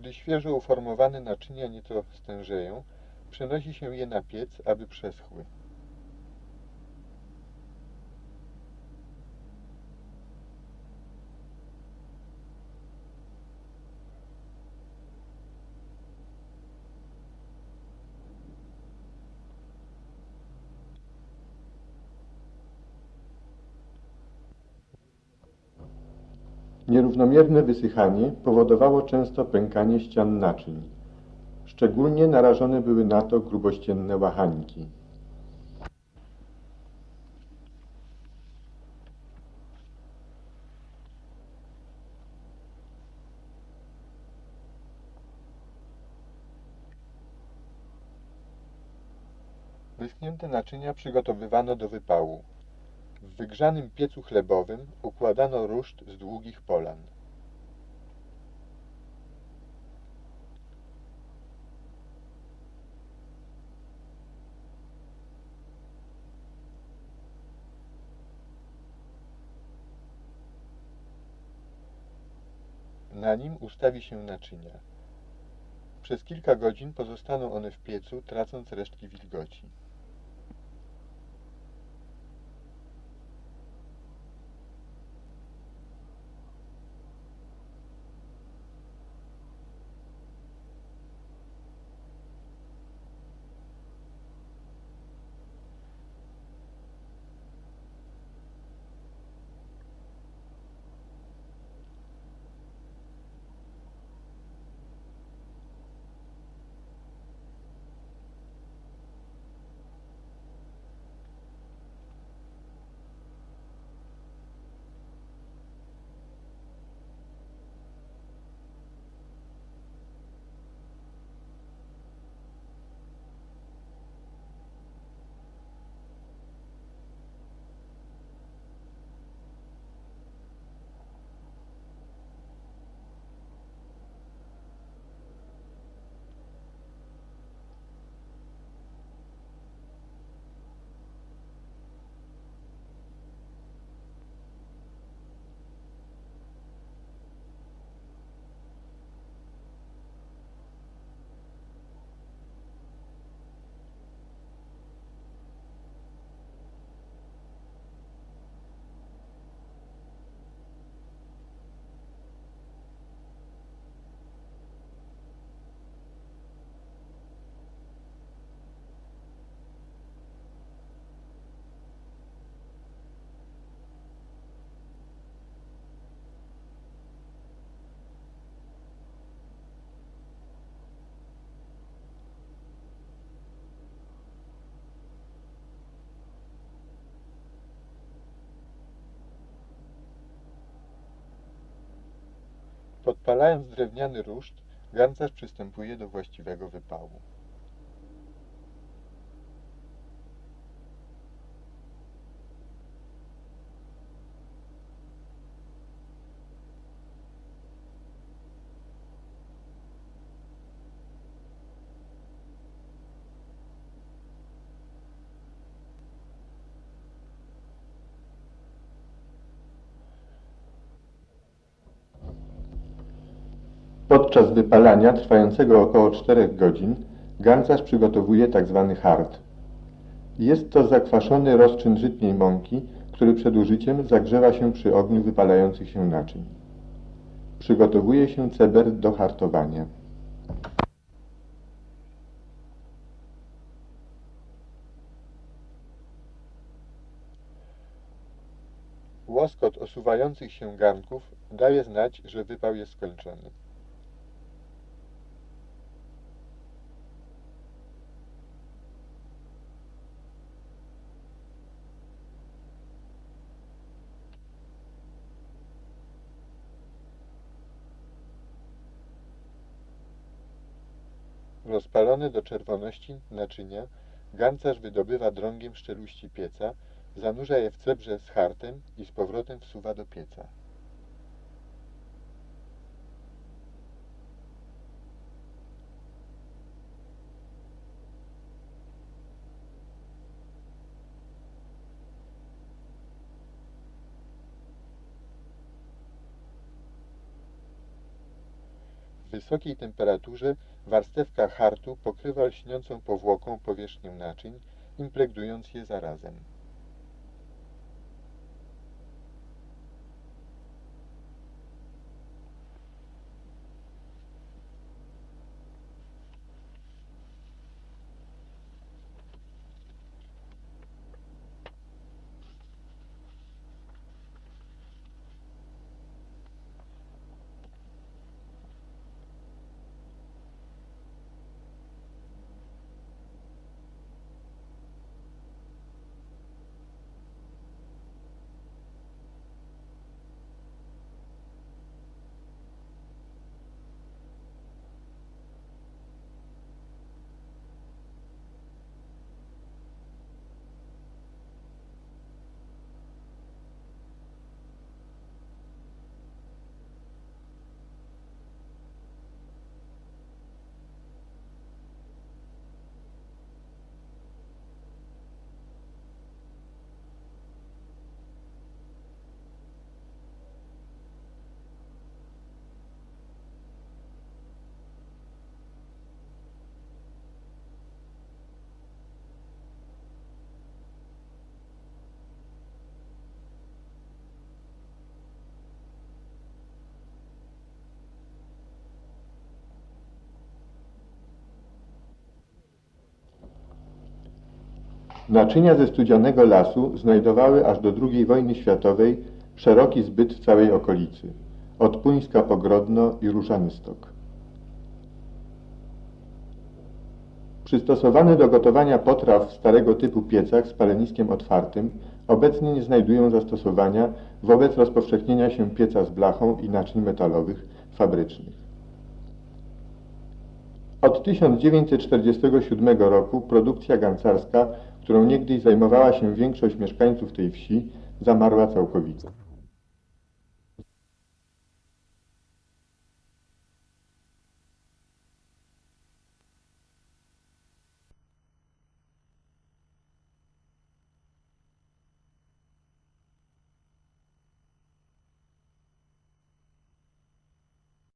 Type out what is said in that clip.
Gdy świeżo uformowane naczynia nieco stężeją, przenosi się je na piec, aby przeschły. Nierównomierne wysychanie powodowało często pękanie ścian naczyń. Szczególnie narażone były na to grubościenne łachańki. Wyschnięte naczynia przygotowywano do wypału. W wygrzanym piecu chlebowym układano ruszt z długich polan. Na nim ustawi się naczynia. Przez kilka godzin pozostaną one w piecu, tracąc resztki wilgoci. Podpalając drewniany ruszt, garncarz przystępuje do właściwego wypału. Podczas wypalania, trwającego około 4 godzin, garncarz przygotowuje tzw. hart. Jest to zakwaszony rozczyn żytniej mąki, który przed użyciem zagrzewa się przy ogniu wypalających się naczyń. Przygotowuje się ceber do hartowania. Łoskot osuwających się garnków daje znać, że wypał jest skończony. Rozpalone do czerwoności naczynia, garncarz wydobywa drągiem szczeluści pieca, zanurza je w cebrze z hartem i z powrotem wsuwa do pieca. Wysokiej temperaturze warstewka hartu pokrywa lśniącą powłoką powierzchnię naczyń, impregnując je zarazem. Naczynia ze studzianego lasu znajdowały aż do II wojny światowej szeroki zbyt w całej okolicy, od Puńska po Grodno i Różanystok. Przystosowane do gotowania potraw w starego typu piecach z paleniskiem otwartym obecnie nie znajdują zastosowania wobec rozpowszechnienia się pieca z blachą i naczyń metalowych fabrycznych. Od 1947 roku produkcja gancarska, którą niegdyś zajmowała się większość mieszkańców tej wsi, zamarła całkowicie.